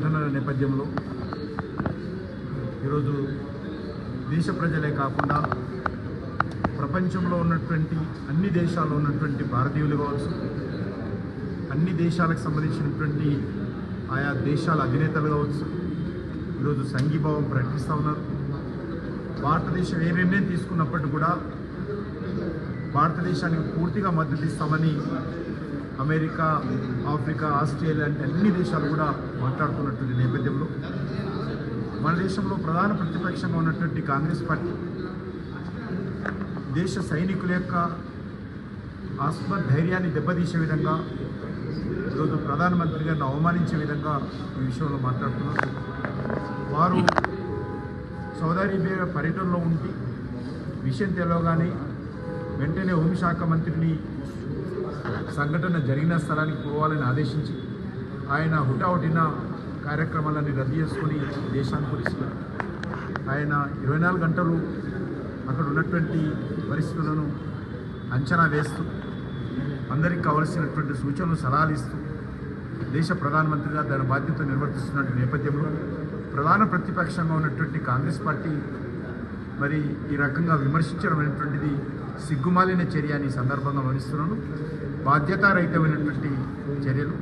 ఘటనల నేపథ్యంలో ఈరోజు దేశ ప్రజలే కాకుండా ప్రపంచంలో ఉన్నటువంటి అన్ని దేశాల్లో ఉన్నటువంటి భారతీయులు కావచ్చు అన్ని దేశాలకు సంబంధించినటువంటి ఆయా దేశాల అధినేతలు కావచ్చు ఈరోజు సంఘీభావం ప్రకటిస్తూ ఉన్నారు. భారతదేశం ఏ నిర్ణయం తీసుకున్నప్పటికీ కూడా భారతదేశానికి పూర్తిగా మద్దతు ఇస్తామని అమెరికా ఆఫ్రికా ఆస్ట్రేలియా అంటే అన్ని దేశాలు కూడా మాట్లాడుతున్నటువంటి నేపథ్యంలో మన దేశంలో ప్రధాన ప్రతిపక్షంగా ఉన్నటువంటి కాంగ్రెస్ పార్టీ దేశ సైనికుల యొక్క ఆత్మధైర్యాన్ని దెబ్బతీసే విధంగా ఈరోజు ప్రధానమంత్రి గారిని అవమానించే విధంగా ఈ విషయంలో మాట్లాడుతున్నారు. వారు సౌదీ అరేబియా పర్యటనలో ఉండి విషయం తెలవగానే వెంటనే హోంశాఖ మంత్రిని సంఘటన జరిగిన స్థలానికి పోవాలని ఆదేశించి ఆయన హుటాహుటిన కార్యక్రమాలన్నీ రద్దు చేసుకొని దేశానికి తీసుకున్నారు ఆయన ఇరవై నాలుగు గంటలు అక్కడ ఉన్నటువంటి పరిస్థితులను అంచనా వేస్తూ అందరికి కావలసినటువంటి సూచనలు సలహాలు ఇస్తూ దేశ ప్రధానమంత్రిగా దాని బాధ్యత నిర్వర్తిస్తున్న నేపథ్యంలో ప్రధాన ప్రతిపక్షంగా ఉన్నటువంటి కాంగ్రెస్ పార్టీ మరి ఈ రకంగా విమర్శించడం అనేటువంటిది సిగ్గుమాలిన చర్య అని సందర్భంగా వహిస్తున్నాను బాధ్యతారహితమైనటువంటి చర్యలు.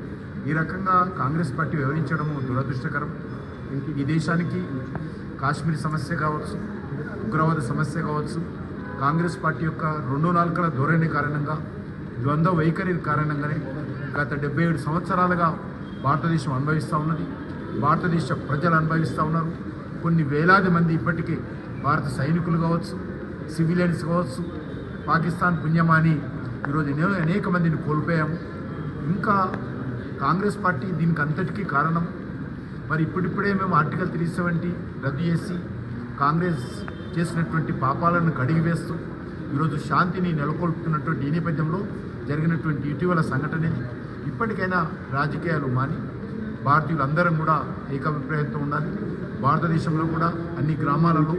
ఈ రకంగా కాంగ్రెస్ పార్టీ వ్యవహరించడము దురదృష్టకరం. ఈ దేశానికి కాశ్మీర్ సమస్య కావచ్చు ఉగ్రవాద సమస్య కావచ్చు కాంగ్రెస్ పార్టీ యొక్క రెండు నాలుకల ధోరణి కారణంగా ద్వంద్వ వైఖరి కారణంగానే గత డెబ్బై ఏడు సంవత్సరాలుగా భారతదేశం అనుభవిస్తూ ఉన్నది. భారతదేశ ప్రజలు అనుభవిస్తూ ఉన్నారు. కొన్ని వేలాది మంది ఇప్పటికే భారత సైనికులు కావచ్చు సివిలియన్స్ కావచ్చు పాకిస్తాన్ పుణ్యమాని. ఈరోజు ఎన్నో అనేక మందిని కోల్పోయాము. ఇంకా కాంగ్రెస్ పార్టీ దీనికి అంతటికీ కారణం. మరి ఇప్పుడిప్పుడే మేము ఆర్టికల్ త్రీ సెవెంటీ రద్దు చేసి కాంగ్రెస్ చేసినటువంటి పాపాలను కడిగి వేస్తూ ఈరోజు శాంతిని నెలకొల్పుతున్నటువంటి ఈ నేపథ్యంలో జరిగినటువంటి ఇటీవల సంఘటనే ఇప్పటికైనా రాజకీయాలు మాని భారతీయులందరం కూడా ఏకాభిప్రాయంతో ఉండాలి. భారతదేశంలో కూడా అన్ని గ్రామాలలో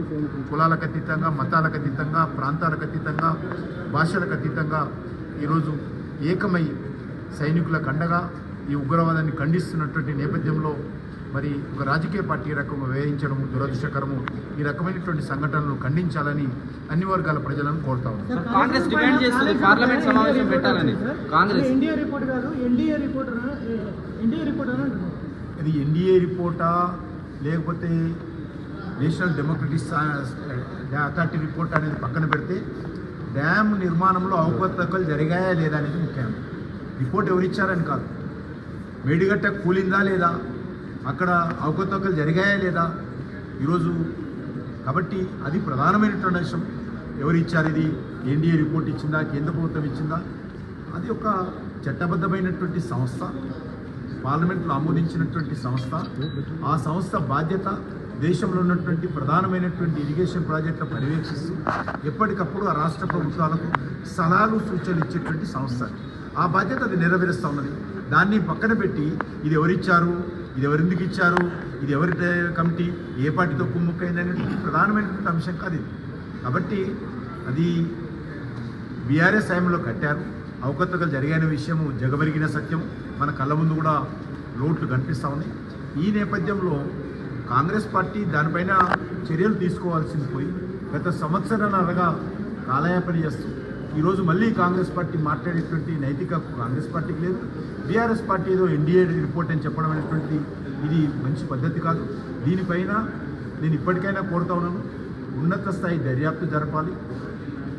కులాలకు అతీతంగా మతాలకు అతీతంగా ప్రాంతాలకు అతీతంగా భాషలకు అతీతంగా ఈరోజు ఏకమై సైనికులకు అండగా ఈ ఉగ్రవాదాన్ని ఖండిస్తున్నటువంటి నేపథ్యంలో మరి ఒక రాజకీయ పార్టీ ఈ రకంగా వ్యవహరించడము దురదృష్టకరము. ఈ రకమైనటువంటి సంఘటనలు ఖండించాలని అన్ని వర్గాల ప్రజలను కోరుతా కాంగ్రెస్ డిమాండ్ చేస్తుంది పార్లమెంట్ సమావేశం పెట్టాలని. కాంగ్రెస్ ఎన్డీఏ రిపోర్ట్ కాదు ఎన్డీఏ రిపోర్ట్ ఎన్డీఏ రిపోర్ట్ అని అంటున్నారు ఇది ఎన్డీఏ రిపోర్టా? లేకపోతే నేషనల్ డెమోక్రటిక్ అథారిటీ రిపోర్ట్ అనేది పక్కన పెడితే డ్యామ్ నిర్మాణంలో అవకతవకలు జరిగాయా లేదా అనేది ముఖ్యం. రిపోర్ట్ ఎవరిచ్చారని కాదు. మేడిగట్ట కూలిందా లేదా? అక్కడ అవకతవకలు జరిగాయా లేదా? ఈరోజు కాబట్టి అది ప్రధానమైనటువంటి అంశం. ఎవరు ఇచ్చారు ఇది? ఎన్డీఏ రిపోర్ట్ ఇచ్చిందా? కేంద్ర ప్రభుత్వం ఇచ్చిందా? అది ఒక చట్టబద్ధమైనటువంటి సంస్థ. పార్లమెంట్లో ఆమోదించినటువంటి సంస్థ ఆ సంస్థ బాధ్యత దేశంలో ఉన్నటువంటి ప్రధానమైనటువంటి ఇరిగేషన్ ప్రాజెక్టుల పర్యవేక్షిస్తూ ఎప్పటికప్పుడు ఆ రాష్ట్ర ప్రభుత్వాలకు సలహాలు సూచనలు ఇచ్చేటువంటి సంస్థ ఆ బాధ్యత అది నెరవేరుస్తూ ఉన్నది. దాన్ని పక్కన పెట్టి ఇది ఎవరిచ్చారు ఇది ఎవరెందుకు ఇచ్చారు ఇది ఎవరి కమిటీ ఏ పార్టీతో కుమ్ముక్కైందనేది ప్రధానమైనటువంటి అంశం కాదు ఇది. కాబట్టి అది బీఆర్ఎస్ టైంలో కట్టారు. అవకతవకలు జరిగిన విషయము జగబరిగిన సత్యం మన కళ్ళ ముందు కూడా లోట్లు కనిపిస్తూ ఉన్నాయి. ఈ నేపథ్యంలో కాంగ్రెస్ పార్టీ దానిపైన చర్యలు తీసుకోవాల్సింది పోయి గత సంవత్సరాలుగా కాలయాపన చేస్తూ ఈరోజు మళ్ళీ కాంగ్రెస్ పార్టీ మాట్లాడేటువంటి నైతిక కాంగ్రెస్ పార్టీకి లేదు. బీఆర్ఎస్ పార్టీ ఏదో ఎన్డీఏ రిపోర్ట్ అని చెప్పడం అనేటువంటి ఇది మంచి పద్ధతి కాదు. దీనిపైన నేను ఇప్పటికైనా కోరుతా ఉన్నాను ఉన్నత స్థాయి దర్యాప్తు జరపాలి.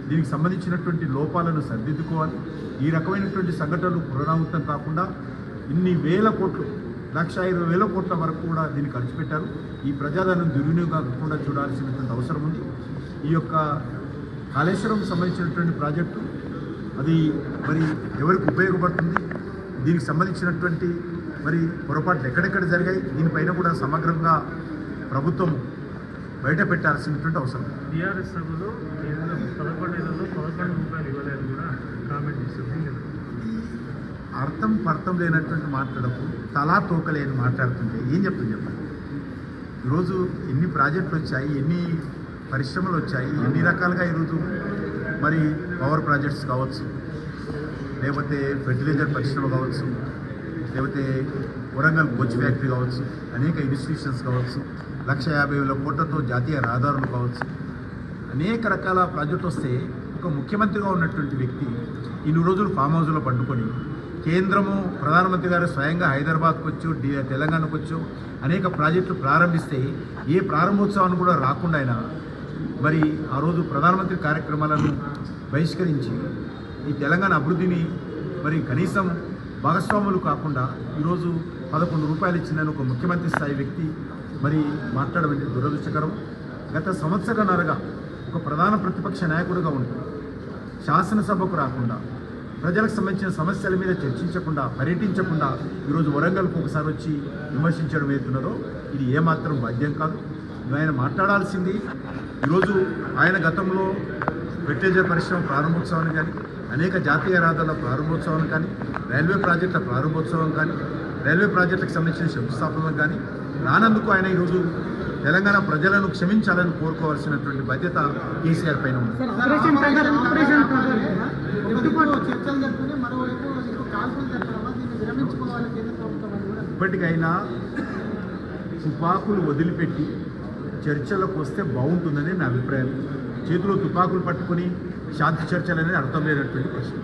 దీనికి సంబంధించినటువంటి లోపాలను సరిదిద్దుకోవాలి. ఈ రకమైనటువంటి సంఘటనలు పునరావృతం కాకుండా ఇన్ని వేల కోట్లు లక్ష ఇరవై వేల కోట్ల వరకు కూడా దీన్ని ఖర్చు పెట్టారు. ఈ ప్రజాధనం దుర్వినియోగకుండా చూడాల్సినటువంటి అవసరం ఉంది. ఈ యొక్క కాళేశ్వరం సంబంధించినటువంటి ప్రాజెక్టు అది మరి ఎవరికి ఉపయోగపడుతుంది? దీనికి సంబంధించినటువంటి మరి పొరపాట్లు ఎక్కడెక్కడ జరిగాయి? దీనిపైన కూడా సమగ్రంగా ప్రభుత్వం బయట పెట్టాల్సినటువంటి అవసరం టీఆర్ఎస్ సభలో పదకొండు పదకొండు రూపాయలు ఇవ్వలేదు కూడా కామెంట్ చేసింది. అర్థం పర్థం లేనటువంటి మాట్లాడకు తలా తోకలేని మాట్లాడుతుంటే ఏం చెప్తుంది చెప్పండి? ఈరోజు ఎన్ని ప్రాజెక్టులు వచ్చాయి ఎన్ని పరిశ్రమలు వచ్చాయి ఎన్ని రకాలుగా ఈరోజు మరి పవర్ ప్రాజెక్ట్స్ కావచ్చు లేకపోతే ఫెర్టిలైజర్ పరిశ్రమ కావచ్చు లేకపోతే వరంగల్ కోచ్ ఫ్యాక్టరీ కావచ్చు అనేక ఇన్స్టిట్యూషన్స్ కావచ్చు లక్ష యాభై వేల కోట్లతో జాతీయ రహదారులు కావచ్చు అనేక రకాల ప్రాజెక్టు వస్తే ఒక ముఖ్యమంత్రిగా ఉన్నటువంటి వ్యక్తి ఇన్ని రోజులు ఫామ్ హౌస్లో పండుకొని కేంద్రము ప్రధానమంత్రి గారు స్వయంగా హైదరాబాద్కు వచ్చు తెలంగాణకు వచ్చు అనేక ప్రాజెక్టులు ప్రారంభిస్తే ఏ ప్రారంభోత్సవాన్ని కూడా రాకుండా అయినా మరి ఆ రోజు ప్రధానమంత్రి కార్యక్రమాలను బహిష్కరించి ఈ తెలంగాణ అభివృద్ధిని మరి కనీసం భాగస్వాములు కాకుండా ఈరోజు పదకొండు రూపాయలు ఇచ్చిందని ఒక ముఖ్యమంత్రి స్థాయి వ్యక్తి మరి మాట్లాడడం దురదృష్టకరం. గత సంవత్సరన్నరగా ఒక ప్రధాన ప్రతిపక్ష నాయకుడిగా ఉంటూ శాసనసభకు రాకుండా ప్రజలకు సంబంధించిన సమస్యల మీద చర్చించకుండా పర్యటించకుండా ఈరోజు వరంగల్కు ఒకసారి వచ్చి విమర్శించడం ఏతున్నదో ఇది ఏమాత్రం బాధ్యం కాదు. ఆయన మాట్లాడాల్సింది ఈరోజు ఆయన గతంలో ఫెర్టిలైజర్ పరిశ్రమ ప్రారంభోత్సవాన్ని కానీ అనేక జాతీయ రహదారుల ప్రారంభోత్సవాన్ని కానీ రైల్వే ప్రాజెక్టుల ప్రారంభోత్సవం కానీ రైల్వే ప్రాజెక్టులకు సంబంధించిన శంకుస్థాపనలు కానీ రానందుకు ఆయన ఈరోజు తెలంగాణ ప్రజలను క్షమించాలని కోరుకోవాల్సినటువంటి బాధ్యత కేసీఆర్ పైన ఉంది. చర్చలు జరుపుకుని మరోవైపు ఇంకో దీన్ని విరమించుకోవాలి కేంద్ర ప్రభుత్వం ఇప్పటికైనా తుపాకులు వదిలిపెట్టి చర్చలకు వస్తే బాగుంటుందని నా అభిప్రాయం. చేతిలో తుపాకులు పట్టుకొని శాంతి చర్చలు అనేది అర్థం లేనటువంటి ప్రశ్న.